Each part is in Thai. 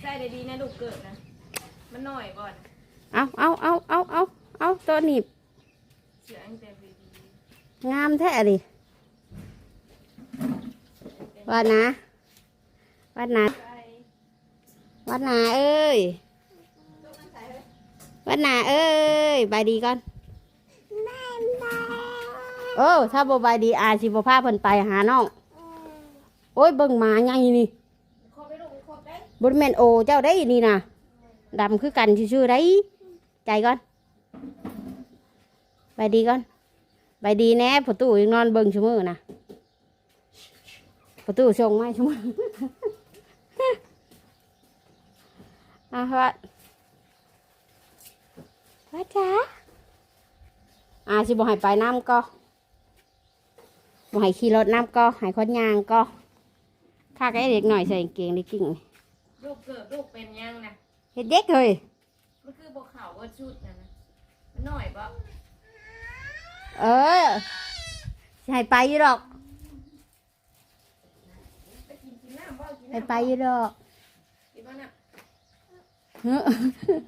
ใส่ได้ดีนะลูกเกิดนะ มันหน่อยก่อนเอาเอาเอาเอาเอาเอาตัวหนีบเสือตั้งแต่ดีงามแท้ดิวัดนะวัดนะใส่วัดนาเอ้ยลูกมันใส่เลยวัดนาเอ้ยบายดีก่อนโอ้ถ้าบ่บายดีอาสิบ่พาเพิ่นไปหาน้องโอ้ยเบิ่งหมาใหญ่นี่ ครบได้ลูกคร บได้บนแมนโอเจ้าได้นี่นะดำคือกันชื่อได้ ใจก่อนบายดีก่อนบายดีแน่ประตูยังนอนเบิ่งชั่วโมือนะประตูส่งมาชั่วโมืออะวัดวัดจ้าอาสิบ่ให้ไปน้ำก็บ่ให้ขี่รถน้ำก็ให้คนยางก็ข้าก็เด็กหน่อยใส่กางเกงเด็กกิ่ง ลูกเกิดลูกเป็นยังนะเฮ็ดเด็กเลยมันคือบกเขาว่าชุดนะนะมันหน่อยปะเออสิให้ไปอยู่ดอกไปกินกินน้ำบ่กินให้น้ำไปอยู่ดอกกินบ้าน่ะเฮ้อ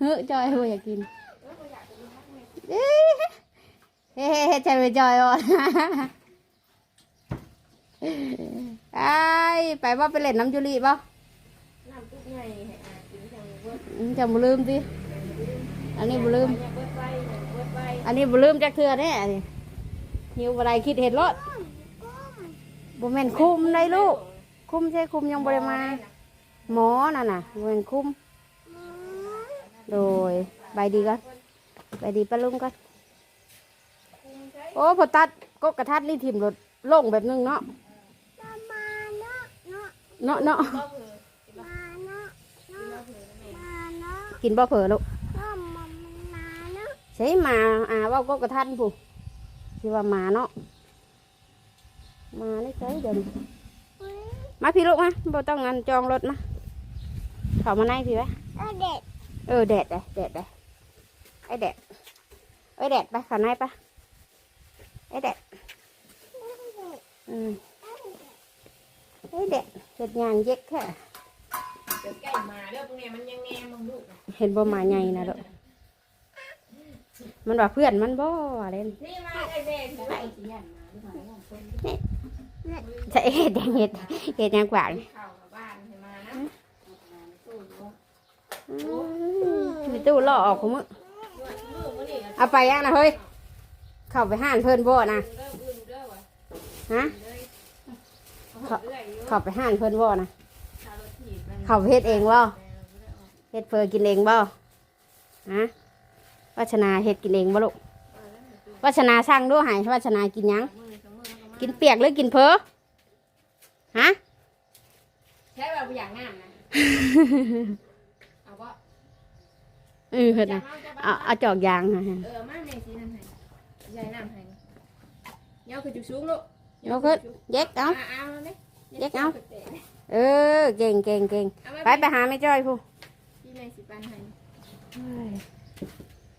เฮ้อจอยหัวอยากกินเออบ่อยากจะกินมากเลยเอ้ยเฮ้เฮ้ใจไปจอยอะไอ้ายไปว่าไปเล่นน้ำจุลีป่ะน้ำตุ๊กไงให้อากินจังเบิดจะบ่ลืมสิอันนี้บ่ลืมเนี่ยเบิดไปเนี่ยเบิดไปอันนี้บ่ลืมจักเทื่อแน่อันนี้หิวอะไรคิดเห็ดรถบ่แม่นคุมได้ลูก คุมใช่คุมยังบ่ได้มา หมอนั่นน่ะบ่แม่นคุม โดยใบดีก่อนใบดีปลาลุงก่อนโอ้พอตัดก็กระทัดนี่ทิมรถลงแบบนึงเนาะ เนาะเนาะ บ่เผื่อกินบ่ กินบ่เผื่อนะแม่กินบ่เผลอลูกใช่หมาอ่าเว่าก็กระทันผู้ที่ว่าหมาเนาะหมาได้ใช้เดินมาพี่ลูกมาบ่ต้องงานจองรถมาเข้ามาในพี่ไว้ เออแดดเลยแดดเลยไอ้แดดไอ้แดดไปเข้าในปะไอ้แดดอืมไอ้แดดเห็ดยางเย็กแค่เดี๋ยว ใกล้มาเด้อพวกเนี้ยมันยังแงมึงลูกนะเห็นบ่หมาใหญ่นะลูกมันว่าเพื่อนมันบ่อะไรนี่นี่มาได้แม่ถือไปสิยันมาหรือเปล่าของเพิ่นจะเห็ดหยังเห็ดเห็ดหยังกว่านี่เข้ากับบ้านให้มานะตู้อยู่อืมมีตู้ล่อออกของมึงมือมื้อนี้ก็เอาไปยังนะเฮ้ยเข้าไปห้านเพิ่นบ่นะเด้ออื่นเด้อว่ะฮะเลยเอาเรื่อยอยู่ เข้าไปห้านเพิ่นบ่นะ เข้าไปเฮ็ดเองบ่เฮ็ดเพื่อกินเองบ่ฮะวัชนาเฮ็ดกินเองบ่ลูกวัชนาสั่งดูให้วัชนากินหยังมือสองมือแล้วก็มากินเปียกหรือกินเพ้อฮะใช้แบบอย่างงามนะเอาบ่เออเพิ่นน่ะเอาเอาจอกยางให้เออมาแม่สินั่นให้ยายน้ำให้เงาคือจุกสูงลูกยกขึ้นเย็กเอาเอาเอาเลยเย็กเอา เออ เก่งเก่งเก่งไปไปหาแม่จ้อยผู้พี่แม่สิปันให้เฮ้ย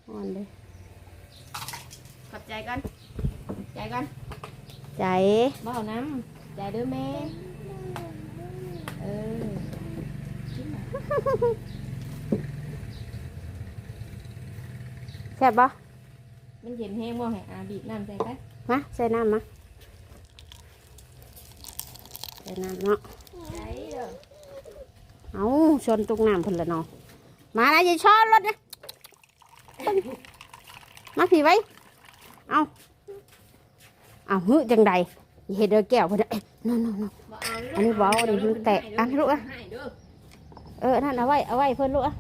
อ่อนเลยขอบใจก่อนใจก่อนใจบ่เอาน้ำใจเด้อแม่เออแซ่บบ่มันเย็นแห้งบ่ให้อาบีบน้ำใส่ไปมาใส่น้ำมาใส่น้ำเนาะใจเด้อ เอาชนตุกน้ำพุ่นละเนาะมาแล้วอย่าช้อนรถนะมาผีไว้เอาเอาหื้อจังใดเห็ดเด้แก้วพุ่นน่ะนนนอันนี้บอลเดี๋ยวมันแตกอันลูกอะเออนั่นเอาไว้เอาไว้เพื่อนลูกอะ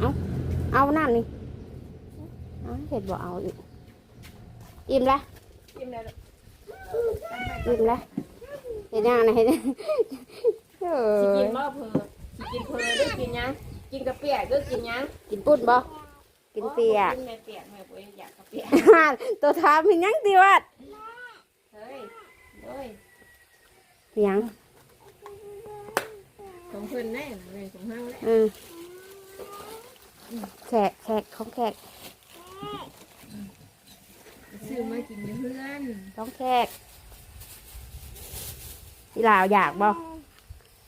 เอาเอานั่นนี่เห็ดบ่เอาอีก อิ่มละกินแล้วอิ่มละเห็ดยังไงเห็ดยังเอสิกิอนบ่เพอสิกินเพอหรือกินหยังกินกระเปียกหรือกินหยังกินปุ้นบ่กินเปียกกินแม่เปียกแม่บ่อยากกระเปียกตัวทามมีหยังตีวัดเฮ้ยเฮ้ยหยังของเพิ่นแน่แม่ของเฮาแหละอืมแขกแขกของแขก ซื้อมากินอยู่เพื่อนต้องแขกอีหลาอยากบ่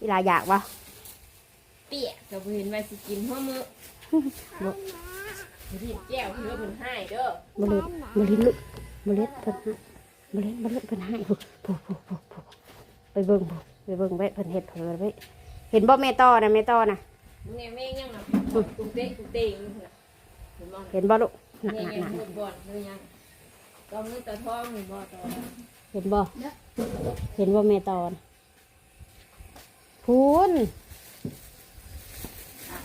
อีหลาอยากบ่เปียกก็บ่เห็นว่าสิกินหัวมื้อบ่รีบแก้วเพื่อเพิ่นให้เด้อบ่เล็ดบ่เล็ดลูกบ่เล็ดเพิ่นให้บ่เล็ดบ่เล็ดเพิ่นให้ผู้ผู้ผู้ผู้ผู้ไปเบิ่งผู้ไปเบิ่งไว้เพิ่นเฮ็ดเพิ่นไว้เห็นบ่แม่ต้อนะแม่ต้อนะแม่แม่ยังน่ะตุ้งเต้ตุ้งเต้อยู่พุ่นน่ะเห็นบ่เห็นบ่ลูกหนักแม่ ตอนนี้ตะท้องนี่บ่ตอนเห็นบ่เห็นบ่แม่ต้อนะพูน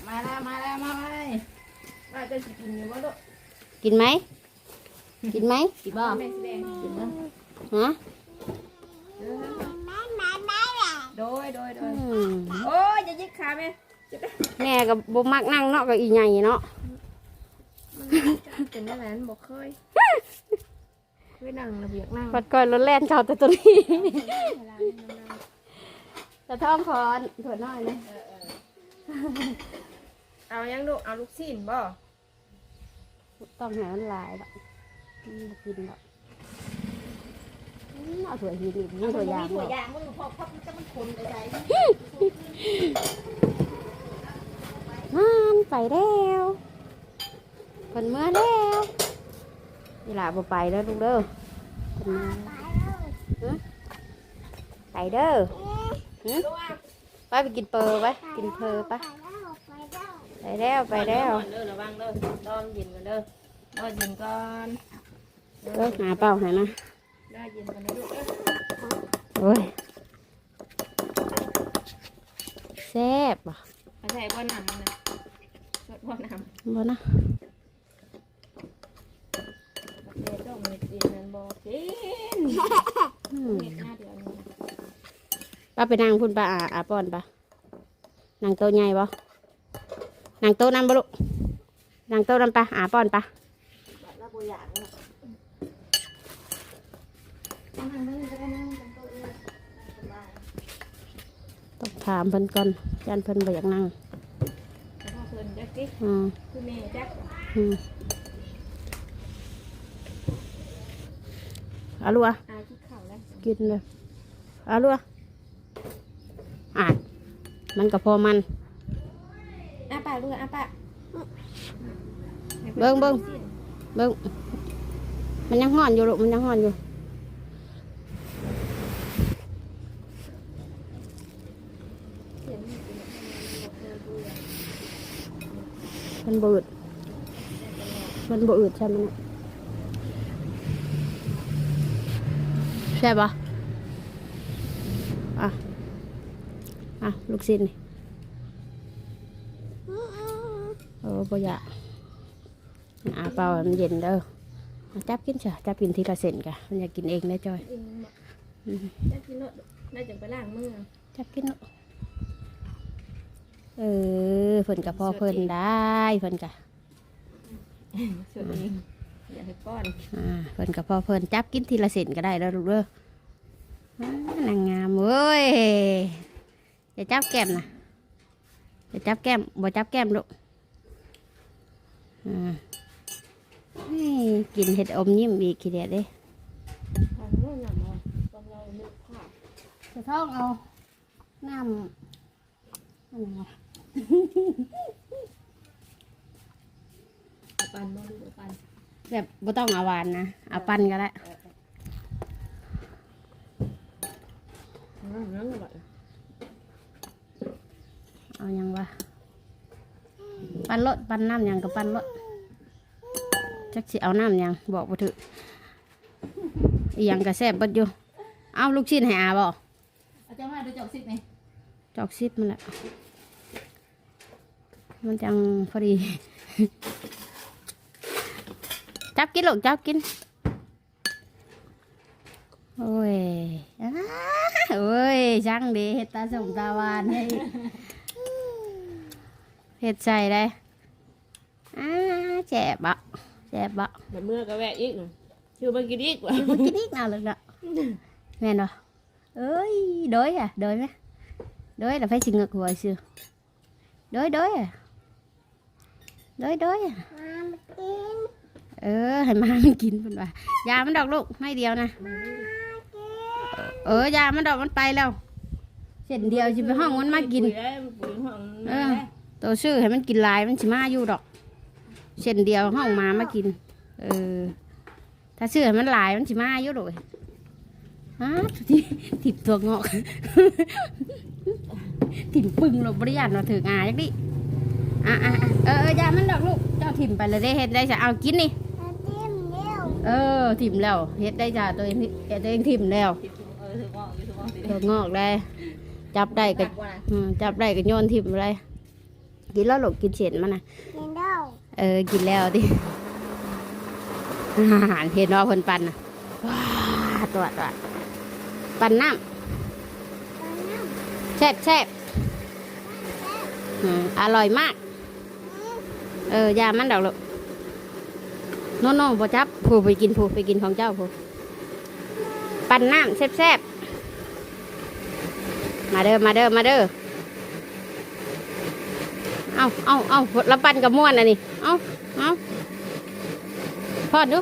มาแล้วมาแล้วมาเลยว่าจะสิกินอยู่บ่ลูกกินไหม กินไหมสิบ่แม่สิแดงกินเด้อฮะโดยโดยโดอืยมโอ้ยอย่ายิกขาแม่จะได้แม่ก็บ่มักนั่งเนาะก็อีใหญ่เนาะ มันเป็นอะไรนั้นบ่เคยเคยนั่งระเบียงนั่งปัดก้อยรถแล่นเข้าแต่ตัวนี้จะท้องคอนถั่วน้อยเลยเอายังลูกเอาลูกชิ้นบ่ต้องให้มันหลายดอกอืมบ่กินดอกอืมเอาถั่วหินอีกนี่ถั่วยางถั่วบ่ยางมันพอพับจะมันคนไปไหนมันไปแล้วเพิ่นเมื่อแล้ว นี่ล่ะบ่ไปแล้วลูกเด้อเพิ่นมาหึไปเด้อหึลูกอะไปไปกินเปอร์ไปกินเพอไปไปแล้วไปแล้วเด้อระวังเด้อตอนเย็นกันเด้อตอนเย็นก่อนเออหาเป้าใหามาได้เย็นกันนะลูกเด้อโอ้ยแซ่บอะเอาใส่บ่อน้ำมันนะสดบ่อน้ำบ่นะ เดี๋ยวต้องมีตีนนั่นบ่กินอืมเม็ดหน้าเดียวนี่ป้าไปนั่งพุ่นป้าอาอาป้อนป้านั่งโต๊ะใหญ่บ่นั่งโต๊ะนั่นบ่ลูกนั่งโต๊ะนั่นป้าอาป้อนป้าแล้วบ่อยากแล้วนั่งนั่งก็ได้นั่งกันโต๊ะอื่นสบายต้องถามเพิ่นก่อนยันเพิ่นบ่อยากนั่งแต่ถ้าเพิ่นจักสิอืมคือแม่จักอืม อาลูกอะอาที่เข่าแล้วกินเลยเอาลูกอะอะมันก็พอมันอะปากลูกอะปากเบิ่งเบิ่งเบิ่งมันยังห่อนอยู่ลูกมันยังห่อนอยู่มันบืดมันบืดใช่ไหมเนี่ย ใช่ปะอะ อะ ลูกศิษย์นี่เออบ่อยากอ่าเปล่ามันเย็นเด้อเอาจับกินเถอะจับกินทีละเส้นกะมันอยากกินเองได้จอยเองบอกได้กินแล้วได้จังไปล้างมือจับกินเนาะเออเพิ่นกับพ่อเพิ่นได้เพิ่นกะส่วนเอง อย่าให้ป้อนอ่าเพิ่นกับพ่อเพิ่นจับกินทีละเส้นก็ได้แล้วลูกเด้ออ่านางงามเว้ยอย่าจับแก้มนะอย่าจับแก้มบ่จับแก้มลูกอ่านี่กินเห็ดอมยิ้มอีกทีเดียวเด้ทางโน้นน่ะมาตอนเรานึกภาพจะท้องเอาน้ำอะไรวะเอาปันมาดูเอาปัน แบบบ่ต้องเอาหวานนะ เอาปั้นก็ได้นั่งนั่งแบบเอาหยังวะปั้นรถปั้นน้ำหยังกับปั้นรถจักสิเอาน้ำหยังบอกบ่ถึกอีหยังก็แซ่บเบิดอยู่เอาลูกชิ้นให้อาบ่อาจารย์มาดูจอกสิบไหมจอกซิปมันแหละมันจังพอดี จับกินลูกจับกินโอ้ยอ้าโอ้ยช่างดีเฮ็ดตาส่งตาหวานให้เฮ็ดใส่ได้อ้าแจ็บบ่แจ็บบ่แต่เมื่อก็แวะอีกคือมากินอีกว่ะอยู่บ่กินอีกน่าเลยละแม่นบ่เอ้ยโดยอะโดยไหมโดย là phải xin ngực hồi xưa đối đối à đối đối à เออให้มามันกินเพิ่นว่ายามันดอกลูกไม่เดียวนะเออยามันดอกมันไปแล้วเส้นเดียวสิไปห้องมันมากินเออตัวชื่อให้มันกินลายมันสิมาอยู่ดอกเส้นเดียวห้องมามากิน เออ ถ้าชื่อให้มันลายมันสิมาอยู่ดอกอ้าที่ติดตัวงอกถิ่มปึงลบบริยานมาถึงอาจักดิอะอะเออเออยามันดอกลูกเจ้าถิ่มไปเลยได้เฮ็ดได้จะเอากินนี่ เออถิ่มแล้วเฮ็ดได้จ้ะตัวเองเฮ็ดตัวเองถิ่มแล้วเออถืองอกอยู่ถืองอกสิตัวงอกได้ จับได้ก็หักว่าอืมจับได้ก็โยนถิ่มเลยกินแล้วหลกกินเฉ็ดมันน่ะเออ กินแล้วดิ อาหารเห็นว่าเพิ่นปันน่ะว้าตัวตัวปันน้ำแซ่บแซ่บอืมอร่อยมาก เออ ยามันดอกลูก น้องๆพอจับผู้ไปกินผู้ไปกินของเจ้าผู้ปันน้ำแซ่บแซ่บมาเด้อมาเด้อมาเด้อเอาเอาเอาแล้วปันกับม้วนอันนี้เอาเอาพอดดู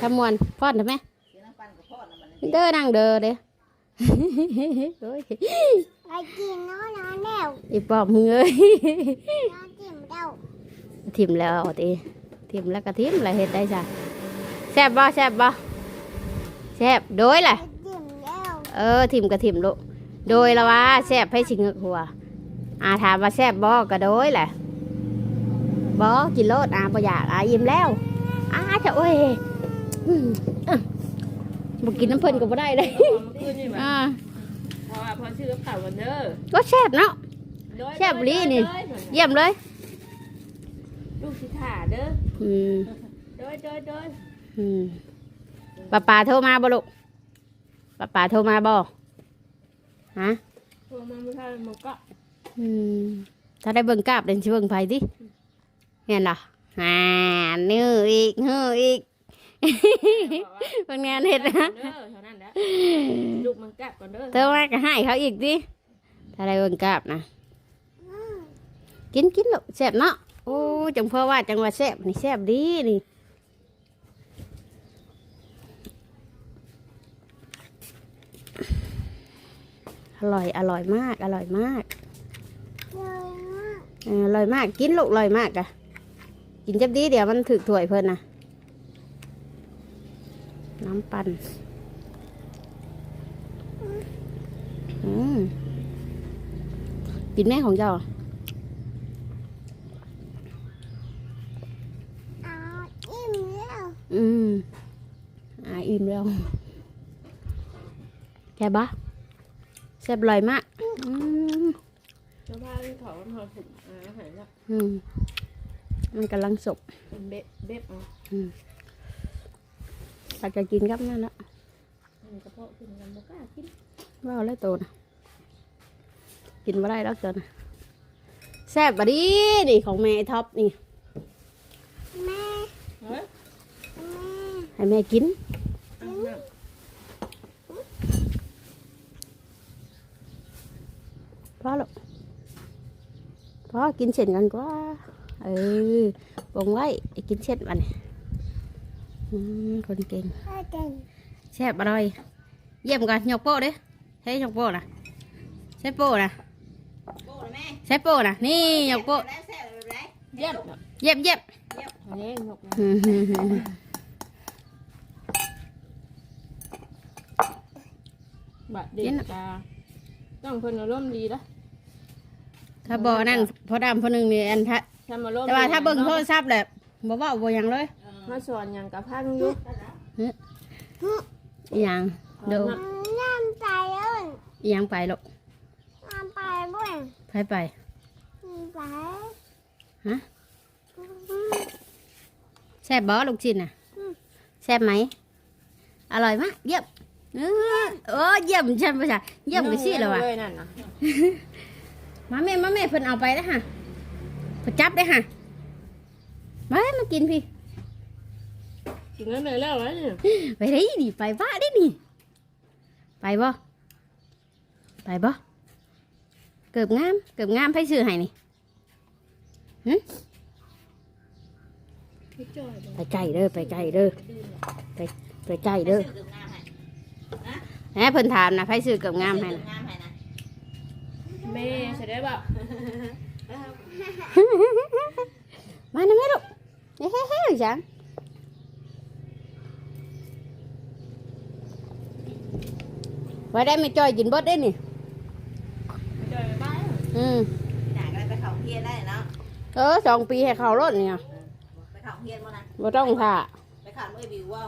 ทำมวนพอดทำไหมเสียน้ำปันกับพ่อน่ะมันเด้อนั่งเด้อเด้อโอ้ยไปกินน้อยน้อยแล้วอีปอบมึงเอ้ยน้อยจิ้มเด้าทิมแล้วตี ทิมแล้วก็ทิมอะไรเฮ็ดได้จ้ะแซ่บบ่แซ่บบ่แซ่บโดยแหละไปจิ้มแล้วเออทิมก็ทิมลูกโดยละว่าแซ่บให้ชิงเงึกหัวอาถามว่าแซ่บบ่ก็โดยแหละบ่กินโลดอาบ่อยากอาอิ่มแล้วอาจะโอ้ยอืมอะบ่กินน้ำเพิ่นก็บ่ได้เลยเมื่อคืนนี่แบบอ่าเพราะว่าพอชื่อข่าววันเด้อก็แซ่บเนาะโดยแซ่บอีหลีนี่โดยโดยเยี่ยมเลย ลูกสิถ่าเด้อ อืมโดยโดยโดยอืมป้าป่าโทรมาบ่ลูกป้าป่าโทรมาบ่ฮะพวกมันไม่ใช่มันก็อืมถ้าได้เบิ่งกราบเดินชิเบิ่งไผดิเห็นเหรออ่านื้ออีกนื้ออีกเบิ่งงานเห็ดนะ เด้อเท่านั้นแหละลูกมันกลับก่อนเด้อเธอมาก็ให้เขาอีกดิถ้าได้เบิ่งกราบนะ กินกินลูกแซ่บเนาะ โอ้จังเพื่อว่าจังว่าแซ่บนี่แซ่บดีนี่อร่อยอร่อยมาก อร่อยมากเยอะมากเอออร่อยมากกินลูกอร่อยมากอะกินจับดีเดี๋ยวมันถึกถ้วยเพิ่นนะน้ำปั่นอืมกินแม่ของเจ้าเอาจิ้มแล้ว อืมอ่าอิ่มแล้วแค่บะแซ่บอร่อยมากอืมเจ้าพาที่เขาเขาถึงอาหารแล้วอืมมันกำลังสุกเป็นเบ๊ะเบ๊ะเอาเราจะกินกับนั่นละอันนี้กระเพาะขึ้นกันบ่กล้ากินว่าแล้วตัวนะกินมาได้แล้วตัวนะแซ่บอะดินี่ของแม่ท็อปนี่ แม่ เฮ้ยแม่ ให้แม่กินเอาน้ำพอหรอกพอกินเสร็จกันกว่า เออวงไว้ไอ้กินเสร็จมันอืมคนเก่งพ่อเก่งแซ่บอร่อย เยี่ยมกันยกโป้ดิใช้ยกโป้นะใช้โป้นะโบ้นะแม่ใช้โป้นะนี่ยกโป้แล้วแซ่บแบบไรเยี่ยมเยี่ยมเยี่ยมอันนี้หกนะอืม บะเด็กตาต้องเพิ่นอารมณ์ดีนะถ้าบอนั่นพอดำพอหนึ่งนี่อันทะถ้ามาร่วมแต่ว่าถ้าเบิ่งโทรศัพท์แหละบ่เว่าบ่หยังเลยมาสอนอย่างกับพังอยู่อหยังเดี๋ยวน้ำไปเลยอหยังไปลูกน้ำไปด้วยไปไปไปฮะแซ่บบ่ลูกชิ้นน่ะแซ่บไหมอร่อยมากเยี่ยม เออโอ้เยี่ยมใช่ไหมจ๊ะเยี่ยมไปสิแล้วว่ะเลยนั่นนะมาแม่มาแม่เพิ่นเอาไปแล้วฮะเพิ่นจับได้ฮะมามากินพี่กินแล้วเลยแล้วนะเนี่ยไปได้ดิไปบ้าได้นี่ไปบ่ไปบ่เกือบงามเกือบงามไผซื้อให้นี่หึพี่จอยบอกไปไกลเด้อไปไกลเด้อไปไปไกลเด้อ แหมเพิ่นถามนะไผซื้อเกับงามให้นะแม่ใช่ได้แบบมาหน่อยแม่ลูกเฮ้เฮ้ๆจังไว้ได้ไม่จ้อยกินเบดได้นี่พี่จอยไปบ้านอืมอยากอะไรไปเขาเฮียนได้เนาะเออสองปีให้เขารถเนี่ยไปเขาเฮียนมานะบ่ต้องท่าไปเขาไม่บิวว่า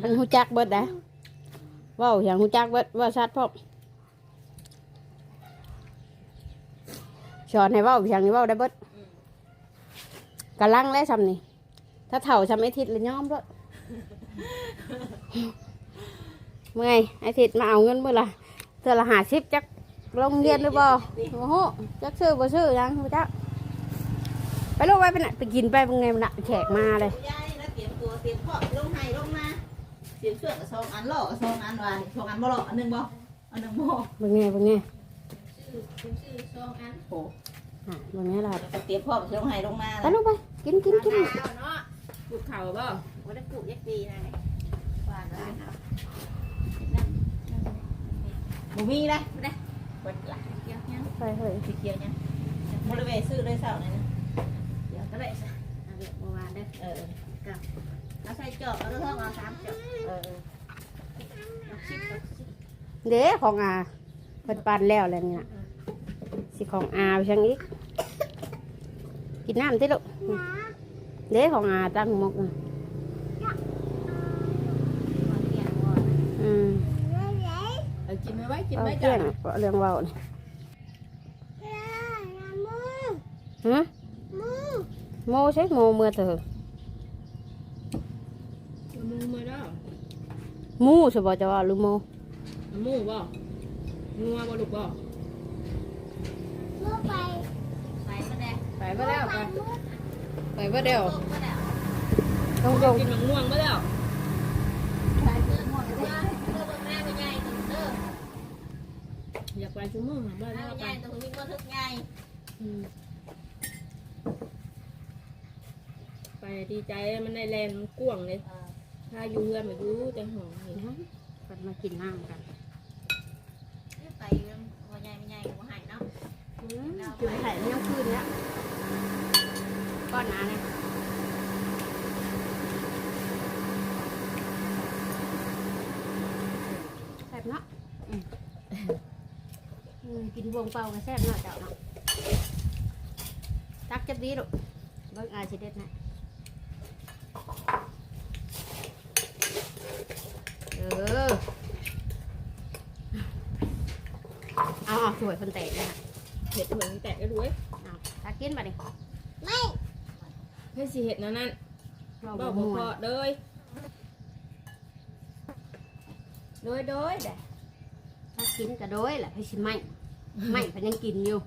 มันหูจักเบิดได้เว้าอย่างหูจักเบิดว่าชัดพร้อสอนให้เว้าอย่างนี้ว้าได้เบิดกำลังแล้วซำนี่ถ้าเถ่าซำไอ้ทิศเลยยอมเบิดเมื่อไงไอ้ทิศมาเอาเงินเมื่อละเธอละหาสิบจักลงเรียนหรือบ่าโอ้โหจักซื้อบ่ซื้อยังบ่จักไปลูกไปไปไหนไปกินไปเป็นไงมันน่ะแขกมาเลย เตรียมเสื้อกับซองอันหล่อกับซองอันวานซองอันบ่หล่ออันหนึ่งบ่อันหนึ่งบ่เป็นไงเป็นไงชื่อชื่อซองอันโอ้อะเป็นไงล่ะเตรียมข้อลงไห้ลงมาไปลูกไปกินกินกินเนาะปลูกเขาบ่วันนี้ปลูกยักษ์ปีนะวานแล้วนะบ่มีเลยไม่ได้เปิดหลักเกี่ยวยังไปเฮ้ยสีเขียวยังบริเวณซื้อเลยเสาร์นี่นะเดี๋ยวก็ได้ซะเอาเดี๋ยวเมื่อวานได้เออ เอาใส่จอบเอาเท่าเอาสามจอบเออเด้ของอาเพิ่นปันแล้วแล้วนี่น่ะสิของอาไปช่างอีกกินน้ำติลูกเด้ของอาตั้งหมกน่ะอืมเอากินไหมไว้กินเอาไหมเที่จ้ะยงเพราะเรื่องเว้านี่มือฮะมือโมใช่โมเมื่อเธอเอามือมาแล้ว หมูสบจะว่าหรือโมเอามือบ่งัวบ่ลูกบ่มือไปใส่มาแดงไปบ่แล้วไปไปมือไปบ่เดียวต้มมาแล้วต้องจงกินมะม่วงมาแล้วใส่เสื้อหมดเลยเสื้อเบนแม่เป็นใหญ่ตัวเด้ออยากไปชั่วโมงหาบ้านแม่แล้วเป็นไปใหญ่ตัวนี้ก็ทึกใหญ่อืมไปดีใจมันได้แลนมันกว้างเลย ถ้าอยู่เฮือนมาอยู่แต่หอมนี่เพิ่นมากินน้ำกันไปหัวใหญ่เป็นใหญ่หัวหายเนาะจุดไข่เนี่ยคืนเนี้ยก้อนหนาเนี่ยแซ่บเนาะอืมอืมกินวงเป่าก็แซ่บเนาะเจ้าเนาะตักจะดีลูกเบิ่งอาสิเด็ดนะ ออเอาเอาสวยคนแตกเลยนะเห็ดเหมือนแตกก็ด้วยเอาตักกินมาดิไม่ให้สิเห็ดนั่นนั่นเราบ่บ่บ่ม่พวอนเลยโดยโดยแต่ถ้ากินก็โดยแหละให้ชิมไม่ไม่เพันยังกินอยู่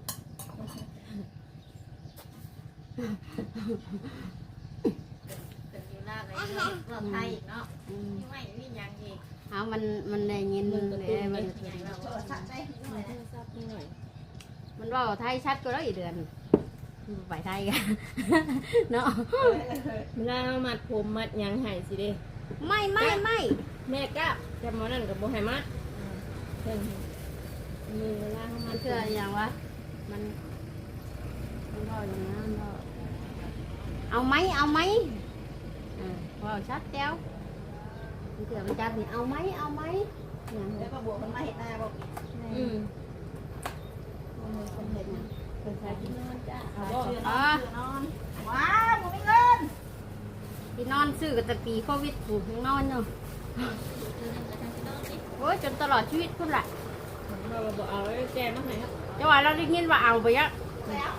เป็นอยู่ล่างเลยเรื่องไทยอีกเนาะอืมไม่มียังอีก เอามันมันได้ยินมันเลยมันใหญ่เราก็สัตว์ได้หน่อยโทรศัพท์นิดหน่อยมันว่าไทยชัดก็แล้วอีเดือนไปไทยกันเนาะเวลาเอามัดผมมัดหยังให้สิเด้ไม่ไม่ไม่แม่กะแต่หมอนั่นกับโบไฮมัดเพิ่นมือเวลาเขามัมัดนคืออะไรอย่างวะมันมันว่าอย่างนั้นมันว่าเอาไหมเอาไหมอ่าว่าชัดแก้ว มันคือมันจับนี่เอาไหมเอาไหมอย่างแล้วก็บวกมันมาเห็นหน้าบอกอืมคนเห็นนะคนใช้ที่นอนจ้าเชื่อนอนเชื่อนอนว้าวผมไม่เงินที่นอนซื้อกับแต่ปีโควิดผูกยังนอนอยู่โอ้ยจนตลอดชีวิตคุณแหละเราบอกเอาไว้แกมาให้ครับจังหวะเราได้ยินว่าเอาไปเยอะแล้ว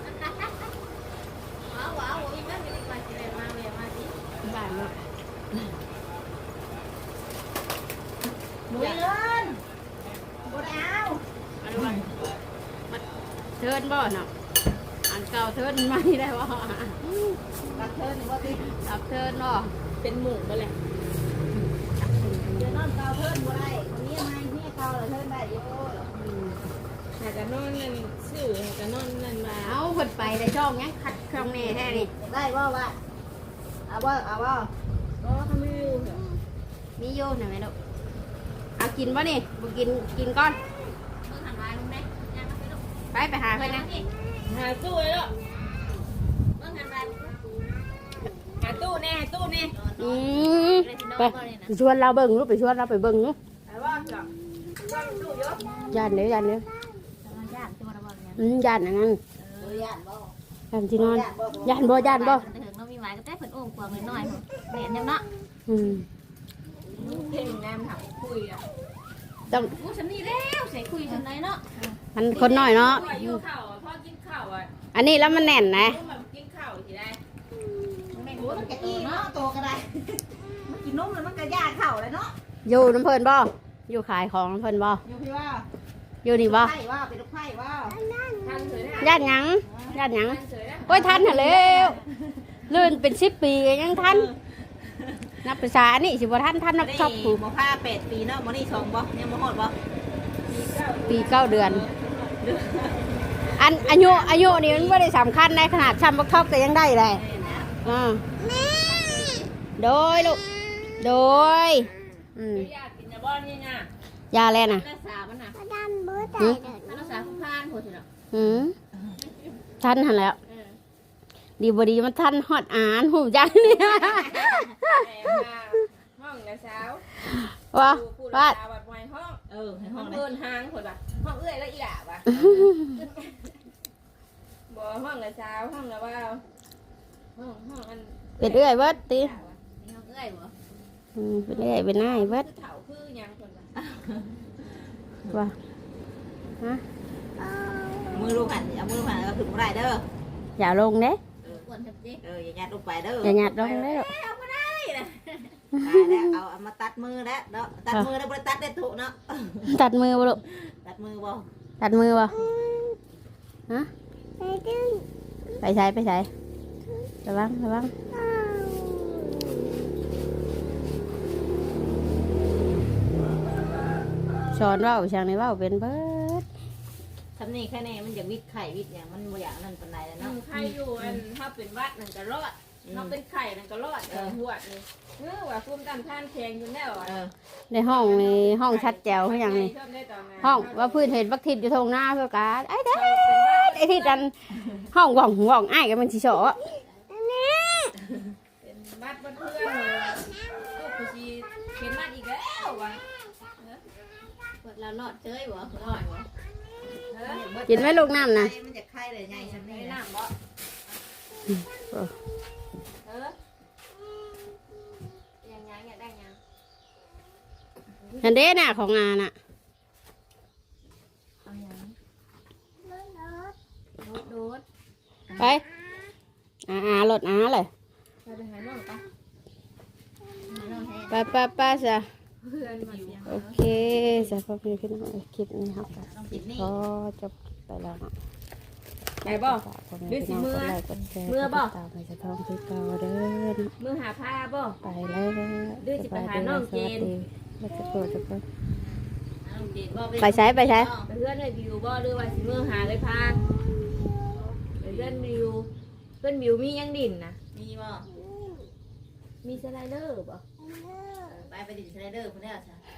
ว้าวว้าวผมไม่เงินไม่ได้มาสิเลยมาเลยมาสิ บ้านเนาะ หมุน เงินบดเอาอันวันมันเทินบ่เนาะอันเก่าเทินไม่ได้ว่าตัดเทินว่าสิตับเทินบ่เป็นหมูไปแหละเดี๋ยวนอนเกาเทินบ่ได้คนนี้ไม่นี่เกาเลยเทินได้โย่อืมหากะนอนนั่นซื้อหากะนอนนั่นมาเอาคนไปแต่ช่องยังขัดช่องแน่แท้นี่ได้ว่าว่าอเอาบ่เอาบ่ก็เขาไม่อยู่เหรอมีอยู่ไหนไหมลูก เอากินป่ะนี่บ่กินกินก่อนมึงหันมาลุงได้ยังไม่ลุกไปไปหาเพื่อนนะหาตู้เลยลูกมึงหันมาหาตู้แน่หาตู้แน่อืมไปไปชวนเราเบิ่งลูกไปชวนเราไปเบิ่งลูกไอ้ว่าจ้ะว่ามันตู้เยอะย่านเด้อย่านเด้อญาติตัวเราบ่เนี่ยอืมย่านอันนั้นเออญาติบ่ย่านที่นอนย่านบ่ย่านบ่ถึงเรามีหมายก็แต่เพิ่นโอ้มกว่าเงินน้อยเห็นยังเนาะอืม เพลงแนมถามคุยอะต้องกูฉันนี่แล้วใส่คุยฉันไหนเนาะมันคนน้อยเนาะว่าอยู่ข้าวอะพ่อกินข้าวอะอันนี้แล้วมันแน่นนะรู้มันกินข้าวทีได้แม่กูมันก็อีเนาะโตก็ได้มันกินนมแล้วมันก็ยาเข่าเลยเนาะอยู่น้ำเพิ่นบ่อยู่ขายของน้ำเพิ่นบ่อยู่พี่ว่าอยู่นี่บ่ไผ่ว่าเป็นลูกไผ่ว่าทันเฉยนะย่านหยังย่านหยังทันเฉยนะโอ้ยทันหั่นแล้วลื่นเป็น10ปีก็ยังทัน นับภาษานี่สิบ่ทันทันนับชอบผูบ่ผ้าแปดปีเนาะบ่นี่ชงบ่ยังบ่ฮอดบ่ปีเก้าเดือน อันอายุอายุนี่มันไม่ได้สำคัญในขนาดช้ำบักทอกแต่ยังได้เลยอ่าโดยลูกโดยอืมอยากกินยาบ้อนนี่นะยาแล้วนะรักษามันนะหืมรักษาผู้พานหัวเถอะหืมทันหันแล้ว ดีบดีมันทันฮอดอ่านหูจังเนี่ยแอบมาห้องละสาวว่าผู้ว่าสาวบัดไว้ห้องเออให้ห้ห้อองงไหนเอินห้างคนละห้องเอื้อยแล้วอีหล่ะวะบ่ห้องละสาวห้องละว่าห้องห้องอันเป็นเอื้อยเบิดตินี่ห้องเอ้ยบ่อืมเป็นเอื้อยเป็นนายเบิดคือเถาคือหยังคนละว่าฮะมือลูกหันเอามือลูกหันก็ถึงบ่ได้เด้ออย่าลงเด้อ้ วนจับจิเอออย่ายัดลงไปเด้ออย่าหยัดลงเด้หรอกตายแล้วเอาเอามาตัดมือแล้วเนาะตัดมือแล้วบ่ได้ตัดได้ถูกเนาะตัดมือบ่ลูกตัดมือบ่ตัดมือบ่ฮะไปใช้ไปใช้ระวังระวังสอนเว่าช่างในว่าเป็นเบิด ทำนี่แค่นี้มันอยากวิดไข่วิดอย่างมันบ่อยากนั่นปานใดแล้วน้อเนาะงไข่อยู่อันถ้าเป็นวัดนั่นก็รอดน้องเป็นไข่นั่นก็รอดเออหัวนี่เออว่าคุ้มกันท่านแข็งอยู่แล้วอะเออในห้องในห้องชัดแจ๋วคืออย่างนี้ชอบได้ตอนนั้นห้องว่าพื้นเห็นบักทิดอยู่ทงหน้าเพื่อกาไอ้เด้เป็นวัดไอ้ทิดอันห้องว่องว่องไอ้ายกันมันสิโฉอะเป็นวัดวัดเพื่อนเลยลูกกูสิเป็นวัดอีกแล้ววะเปิดแล้วรอดเจ้ยบ่รอดบ่เออ กินไหมลูกน้ำนะมันจะไข่เลยใหญ่ซั่นไม่นี่น้ำบ่เออยังยังอยากได้ยังอันเด้น่ะของงานน่ะเอายังโดดโดดไปอาอารถอาเลยไปไปหาน้องปะไปไปไปซะเพื่อนมาเสียง โอเคสำหรับคลิปนี้คลิปนี้ครับต้องกินนี่ก็จบไปแล้วเนาะไปบ่ฝากคนในพี่น้องกดไลค์กดแชร์เมื่อบ่กดติดตามให้สะท้องคือเก่าเด้อมือหาผ้าบ่ไปแล้วเดี๋ยวสิไปหาน้องเจนสวัสดีแล้วจะโปรดจะโปรดไปไปใช้ไปใช้ไปเพื่อนเลยวิวบ่หรือว่าสิมือหาเลยพาไปเพื่อนวิวเพื่อนวิวมียังดินนะมีบ่มีสไลเดอร์บ่ไปไปดิสไลเดอร์พุ่นแล้วจ้ะ